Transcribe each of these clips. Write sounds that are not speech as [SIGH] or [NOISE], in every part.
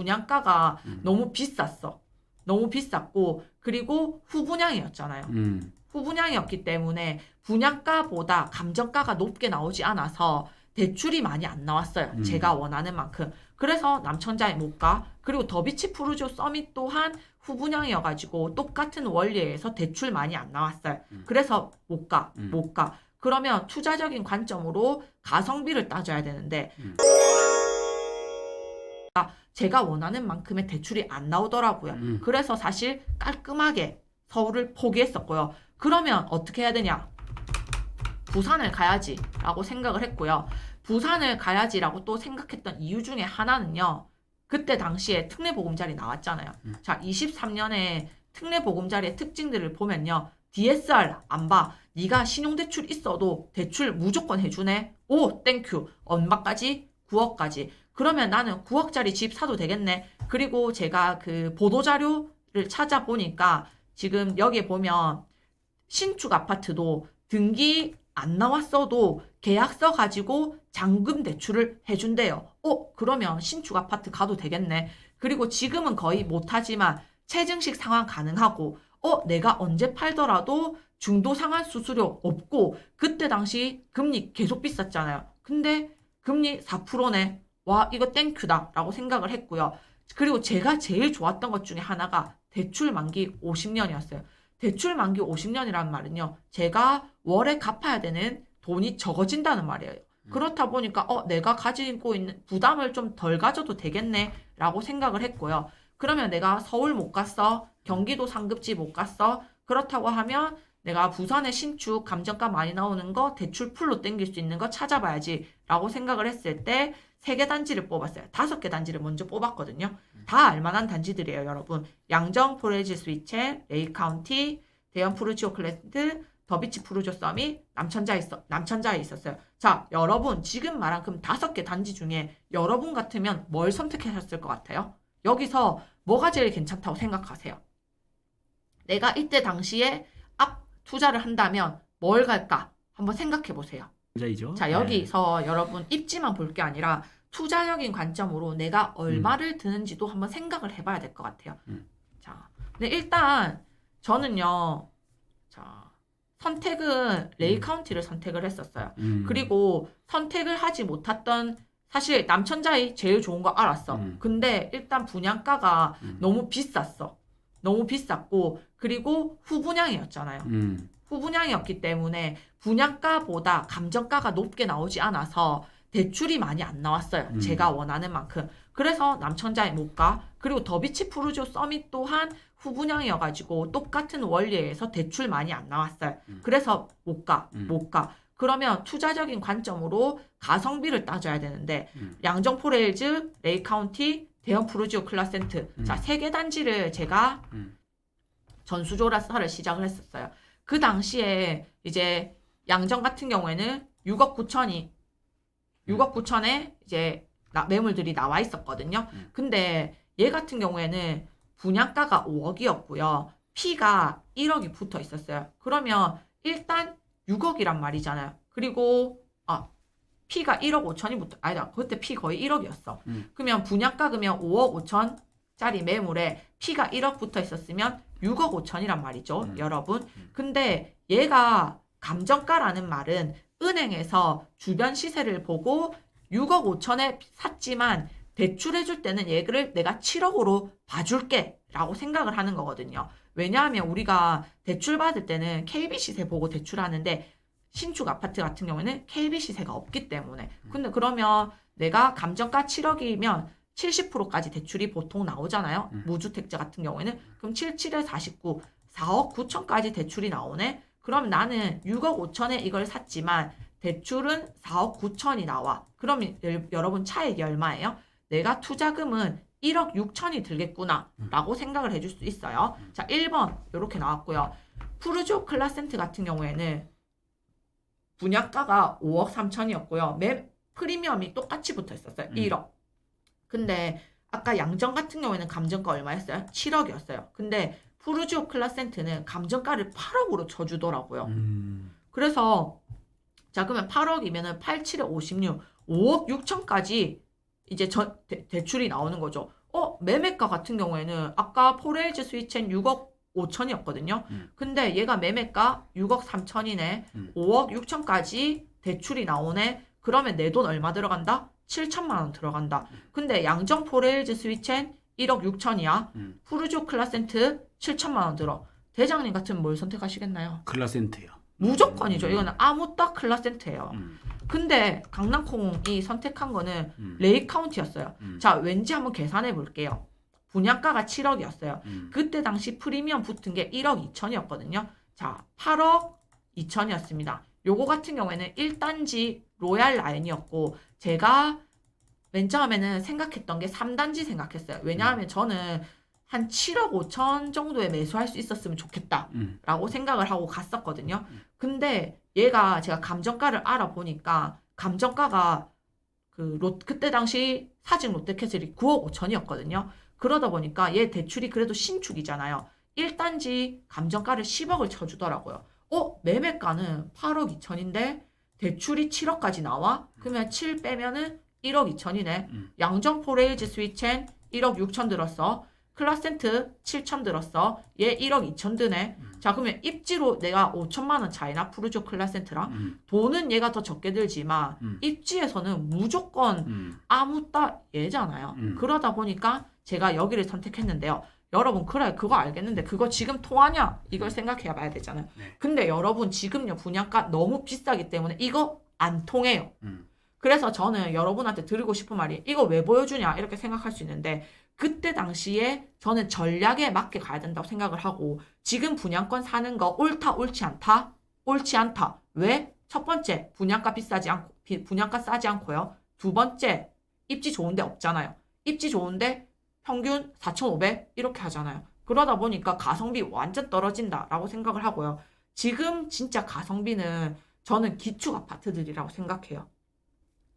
분양가가 음. 너무 비쌌어. 너무 비쌌고 그리고 후분양이었잖아요. 음. 후분양이었기 때문에 분양가보다 감정가가 높게 나오지 않아서 대출이 많이 안 나왔어요. 음. 제가 원하는 만큼. 그래서 남천자에 못 가. 그리고 더비치 푸르조 서밋 또한 후분양이어가지고 똑같은 원리에서 대출 많이 안 나왔어요. 음. 그래서 못 가, 음. 못 가. 그러면 투자적인 관점으로 가성비를 따져야 되는데 음. 아, 제가 원하는 만큼의 대출이 안 나오더라고요. 음. 그래서 사실 깔끔하게 서울을 포기했었고요. 그러면 어떻게 해야 되냐? 부산을 가야지라고 생각을 했고요. 부산을 가야지라고 또 생각했던 이유 중에 하나는요. 그때 당시에 특례 보금자리 나왔잖아요. 음. 자, 23년에 특례 보금자리의 특징들을 보면요. DSR 안 봐. 네가 신용대출 있어도 대출 무조건 해주네. 오, 땡큐. 얼마까지? 9억까지. 그러면 나는 9억짜리 집 사도 되겠네. 그리고 제가 그 보도자료를 찾아보니까 지금 여기에 보면 신축 아파트도 등기 안 나왔어도 계약서 가지고 잔금 대출을 해준대요. 어, 그러면 신축 아파트 가도 되겠네. 그리고 지금은 거의 못하지만 체증식 상환 가능하고, 어, 내가 언제 팔더라도 중도 상환 수수료 없고, 그때 당시 금리 계속 비쌌잖아요. 근데 금리 4%네. 와, 이거 땡큐다. 라고 생각을 했고요. 그리고 제가 제일 좋았던 것 중에 하나가 대출 만기 50년이었어요. 대출 만기 50년이라는 말은요, 제가 월에 갚아야 되는 돈이 적어진다는 말이에요. 그렇다 보니까, 어, 내가 가지고 있는 부담을 좀 덜 가져도 되겠네, 라고 생각을 했고요. 그러면 내가 서울 못 갔어, 경기도 상급지 못 갔어, 그렇다고 하면 내가 부산에 신축 감정가 많이 나오는 거 대출 풀로 땡길 수 있는 거 찾아봐야지, 라고 생각을 했을 때, 세 개 단지를 뽑았어요. 다섯 개 단지를 먼저 뽑았거든요. 다 알만한 단지들이에요, 여러분. 양정 포레지 스위체, 레이 카운티, 대연 푸르지오 클랜드, 더비치 푸르조 서밋, 남천자에 있어, 남천자에 있었어요. 자, 여러분, 지금 말한 그 다섯 개 단지 중에 여러분 같으면 뭘 선택하셨을 것 같아요? 여기서 뭐가 제일 괜찮다고 생각하세요? 내가 이때 당시에 앞 투자를 한다면 뭘 갈까? 한번 생각해 보세요. 자이죠. 자, 여기서 여러분 입지만 볼 게 아니라 투자적인 관점으로 내가 얼마를 드는지도 한번 생각을 해봐야 될 것 같아요. 음. 자, 근데 일단 저는요, 자, 선택은 레이 음. 카운티를 선택을 했었어요. 음. 그리고 선택을 하지 못했던 사실 남천자이 제일 좋은 거 알았어. 음. 근데 일단 분양가가 음. 너무 비쌌어. 너무 비쌌고 그리고 후분양이었잖아요. 음. 후분양이었기 때문에 분양가보다 감정가가 높게 나오지 않아서 대출이 많이 안 나왔어요. 음. 제가 원하는 만큼. 그래서 남천자에 못 가. 그리고 더비치 푸르조 서밋 또한 후분양이어가지고 똑같은 원리에서 대출 많이 안 나왔어요. 음. 그래서 못 가. 음. 못 가. 그러면 투자적인 관점으로 가성비를 따져야 되는데 음. 양정 포레일즈, 레이 카운티, 대형 푸르지오 클라센트 음. 자 세 개 단지를 제가 음. 전수조사를 시작을 했었어요. 그 당시에 이제 양정 같은 경우에는 6억 9천이 음. 6억 9천에 이제 나- 매물들이 나와 있었거든요. 음. 근데 얘 같은 경우에는 분양가가 5억이었고요. P가 1억이 붙어 있었어요. 그러면 일단 6억이란 말이잖아요. 그리고 아 P가 1억 5천이 붙어 아니다. 그때 P 거의 1억이었어. 음. 그러면 분양가 그러면 5억 5천 짜리 매물에 P가 1억 붙어 있었으면 6억 5천이란 말이죠. 음. 여러분. 음. 근데 얘가 감정가라는 말은 은행에서 주변 시세를 보고 6억 5천에 샀지만 대출해줄 때는 얘를 내가 7억으로 봐줄게 라고 생각을 하는 거거든요. 왜냐하면 우리가 대출 받을 때는 KB 시세 보고 대출하는데 신축 아파트 같은 경우에는 KB 시세가 없기 때문에. 근데 그러면 내가 감정가 7억이면 70%까지 대출이 보통 나오잖아요. 음. 무주택자 같은 경우에는. 그럼 77에 49, 4억 9천까지 대출이 나오네? 그럼 나는 6억 5천에 이걸 샀지만 대출은 4억 9천이 나와. 그럼 여- 여러분 차액이 얼마예요? 내가 투자금은 1억 6천이 들겠구나 라고 생각을 해줄 수 있어요. 자, 1번 이렇게 나왔고요. 푸르조 클라센트 같은 경우에는 분양가가 5억 3천이었고요. 매 프리미엄이 똑같이 붙어 있었어요. 음. 1억. 근데 아까 양정 같은 경우에는 감정가 얼마였어요? 7억이었어요. 근데 푸르지오 클라센트는 감정가를 8억으로 쳐주더라고요. 음. 그래서 자 그러면 8억이면은 8, 7에 56, 5억 6천까지 이제 전 대, 대출이 나오는 거죠. 어, 매매가 같은 경우에는 아까 포레이즈 스위첸 6억 5천이었거든요. 음. 근데 얘가 매매가 6억 3천이네. 음. 5억 6천까지 대출이 나오네. 그러면 내 돈 얼마 들어간다? 7천만 원 들어간다. 근데 양정 포레일즈 스위첸 1억 6천이야. 음. 푸르조 클라센트 7천만 원 들어. 대장님 같으면 뭘 선택하시겠나요? 클라센트요. 무조건이죠. 음. 이거는 아무 딱 클라센트예요. 음. 근데 강남콩이 선택한 거는 음. 레이 카운티였어요. 음. 자, 왠지 한번 계산해 볼게요. 분양가가 7억이었어요. 음. 그때 당시 프리미엄 붙은 게 1억 2천이었거든요. 자, 8억 2천이었습니다. 요거 같은 경우에는 1단지 로얄 라인이었고 제가 맨 처음에는 생각했던 게 3단지 생각했어요. 왜냐하면 저는 한 7억 5천 정도에 매수할 수 있었으면 좋겠다. 음. 라고 생각을 하고 갔었거든요. 근데 얘가 제가 감정가를 알아보니까 감정가가 그 롯, 그때 당시 사직 롯데캐슬이 9억 5천이었거든요. 그러다 보니까 얘 대출이 그래도 신축이잖아요. 1단지 감정가를 10억을 쳐주더라고요. 어? 매매가는 8억 2천인데 대출이 7억까지 나와? 그러면 7 빼면은 1억 2천이네. 음. 양정 포레이즈 스위첸 1억 6천 들었어. 클라센트 7천 들었어. 얘 1억 2천 드네. 음. 자, 그러면 입지로 내가 5천만 원 차이나 푸르조 클라센트랑 음. 돈은 얘가 더 적게 들지만 음. 입지에서는 무조건 음. 아무 따 얘잖아요. 음. 그러다 보니까 제가 여기를 선택했는데요. 여러분 그래 그거 알겠는데 그거 지금 통하냐 이걸 생각해 봐야 되잖아요. 네. 근데 여러분 지금요 분양가 너무 비싸기 때문에 이거 안 통해요. 음. 그래서 저는 여러분한테 드리고 싶은 말이 이거 왜 보여주냐 이렇게 생각할 수 있는데 그때 당시에 저는 전략에 맞게 가야 된다고 생각을 하고 지금 분양권 사는 거 옳다 옳지 않다 옳지 않다 왜 첫 번째 분양가 비싸지 않고 비- 분양가 싸지 않고요 두 번째 입지 좋은데 없잖아요 입지 좋은데 평균 4,500 이렇게 하잖아요. 그러다 보니까 가성비 완전 떨어진다라고 생각을 하고요. 지금 진짜 가성비는 저는 기축 아파트들이라고 생각해요.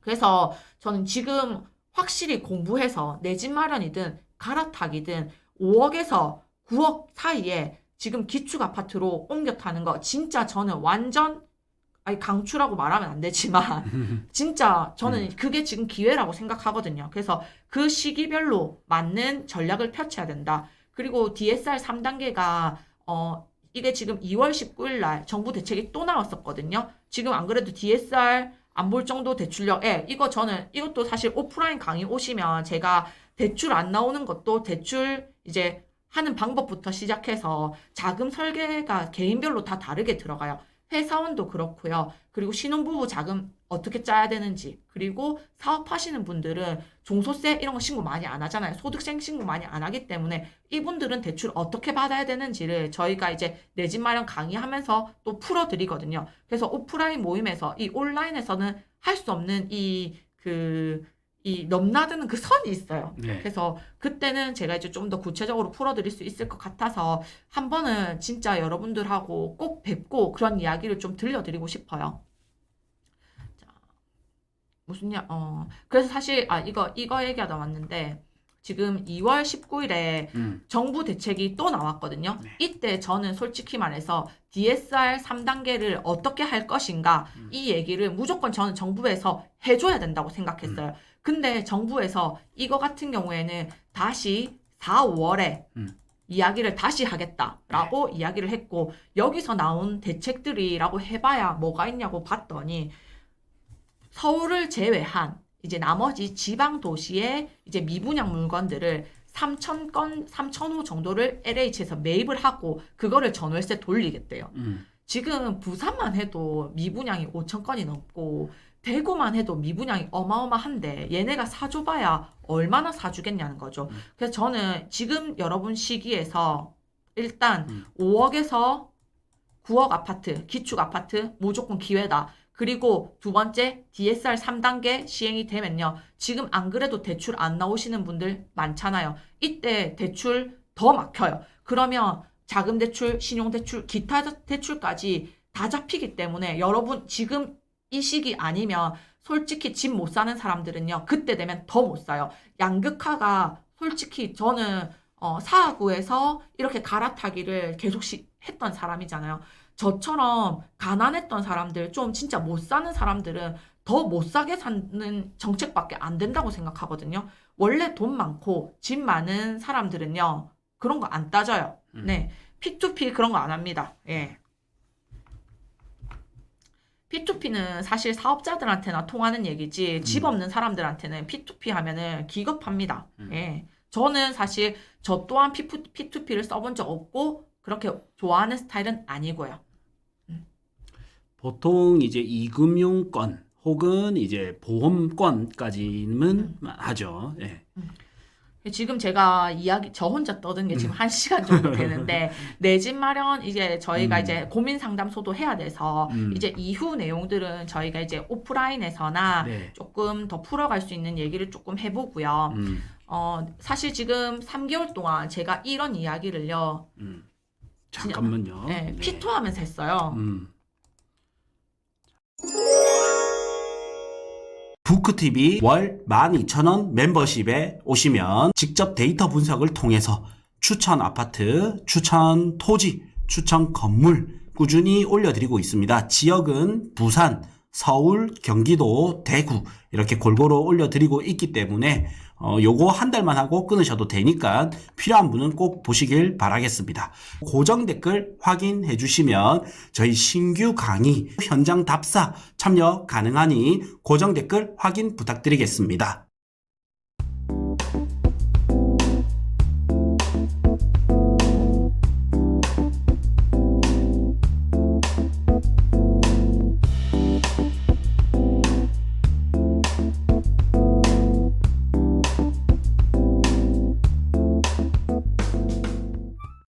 그래서 저는 지금 확실히 공부해서 내 집 마련이든 갈아타기든 5억에서 9억 사이에 지금 기축 아파트로 옮겨 타는 거 진짜 저는 완전 아니 강추라고 말하면 안 되지만 [LAUGHS] 진짜 저는 그게 지금 기회라고 생각하거든요. 그래서 그 시기별로 맞는 전략을 펼쳐야 된다. 그리고 DSR 3단계가 어 이게 지금 2월 19일 날 정부 대책이 또 나왔었거든요. 지금 안 그래도 DSR 안 볼 정도 대출력, 예, 이거 저는 이것도 사실 오프라인 강의 오시면 제가 대출 안 나오는 것도 대출 이제 하는 방법부터 시작해서 자금 설계가 개인별로 다 다르게 들어가요. 회사원도 그렇고요. 그리고 신혼부부 자금 어떻게 짜야 되는지, 그리고 사업하시는 분들은 종소세 이런 거 신고 많이 안 하잖아요. 소득세 신고 많이 안 하기 때문에 이분들은 대출 어떻게 받아야 되는지를 저희가 이제 내 집 마련 강의하면서 또 풀어드리거든요. 그래서 오프라인 모임에서 이 온라인에서는 할 수 없는 이 그, 이 넘나드는 그 선이 있어요. 네. 그래서 그때는 제가 이제 좀 더 구체적으로 풀어드릴 수 있을 것 같아서 한 번은 진짜 여러분들하고 꼭 뵙고 그런 이야기를 좀 들려드리고 싶어요. 자, 무슨 야, 어, 그래서 사실, 아, 이거, 이거 얘기하다 왔는데, 지금 2월 19일에 음. 정부 대책이 또 나왔거든요. 네. 이때 저는 솔직히 말해서 DSR 3단계를 어떻게 할 것인가 음. 이 얘기를 무조건 저는 정부에서 해줘야 된다고 생각했어요. 근데 정부에서 이거 같은 경우에는 다시 4, 5월에 음. 이야기를 다시 하겠다라고 이야기를 했고 여기서 나온 대책들이라고 해봐야 뭐가 있냐고 봤더니 서울을 제외한 이제 나머지 지방 도시의 이제 미분양 물건들을 3천 건, 3천 호 정도를 LH에서 매입을 하고 그거를 전월세 돌리겠대요. 음. 지금 부산만 해도 미분양이 5천 건이 넘고 대구만 해도 미분양이 어마어마한데 얘네가 사줘봐야 얼마나 사주겠냐는 거죠. 음. 그래서 저는 지금 여러분 시기에서 일단 음. 5억에서 9억 아파트, 기축 아파트 무조건 기회다. 그리고 두 번째 DSR 3단계 시행이 되면요. 지금 안 그래도 대출 안 나오시는 분들 많잖아요. 이때 대출 더 막혀요. 그러면 자금 대출, 신용 대출, 기타 대출까지 다 잡히기 때문에 여러분 지금 이 시기 아니면 솔직히 집 못 사는 사람들은요. 그때 되면 더 못 사요. 양극화가 솔직히 저는 어, 사하구에서 이렇게 갈아타기를 계속 시, 했던 사람이잖아요. 저처럼 가난했던 사람들, 좀 진짜 못 사는 사람들은 더 못 사게 사는 정책밖에 안 된다고 생각하거든요. 원래 돈 많고 집 많은 사람들은요. 그런 거 안 따져요. 음. 네. P2P 그런 거 안 합니다. 예. P2P는 사실 사업자들한테나 통하는 얘기지 집 음. 없는 사람들한테는 P2P 하면은 기겁합니다. 음. 예. 저는 사실 저 또한 P2P를 써본 적 없고 그렇게 좋아하는 스타일은 아니고요. 보통 이제 이금융권 혹은 이제 보험권까지는 음. 하죠. 예. 지금 제가 이야기 저 혼자 떠든 게 지금 한 시간 정도 [LAUGHS] 되는데 내 집 마련 이제 저희가 음. 이제 고민 상담소도 해야 돼서 음. 이제 이후 내용들은 저희가 이제 오프라인에서나 네. 조금 더 풀어갈 수 있는 얘기를 조금 해보고요. 음. 어 사실 지금 3개월 동안 제가 이런 이야기를요, 음. 잠깐만요. 네, 네. 피토하면서 했어요. 음. 부크TV 월 12,000원 멤버십에 오시면 직접 데이터 분석을 통해서 추천 아파트, 추천 토지, 추천 건물 꾸준히 올려드리고 있습니다. 지역은 부산, 서울, 경기도, 대구 이렇게 골고루 올려드리고 있기 때문에 어, 요거 한 달만 하고 끊으셔도 되니까 필요한 분은 꼭 보시길 바라겠습니다. 고정 댓글 확인해 주시면 저희 신규 강의 현장 답사 참여 가능하니 고정 댓글 확인 부탁드리겠습니다.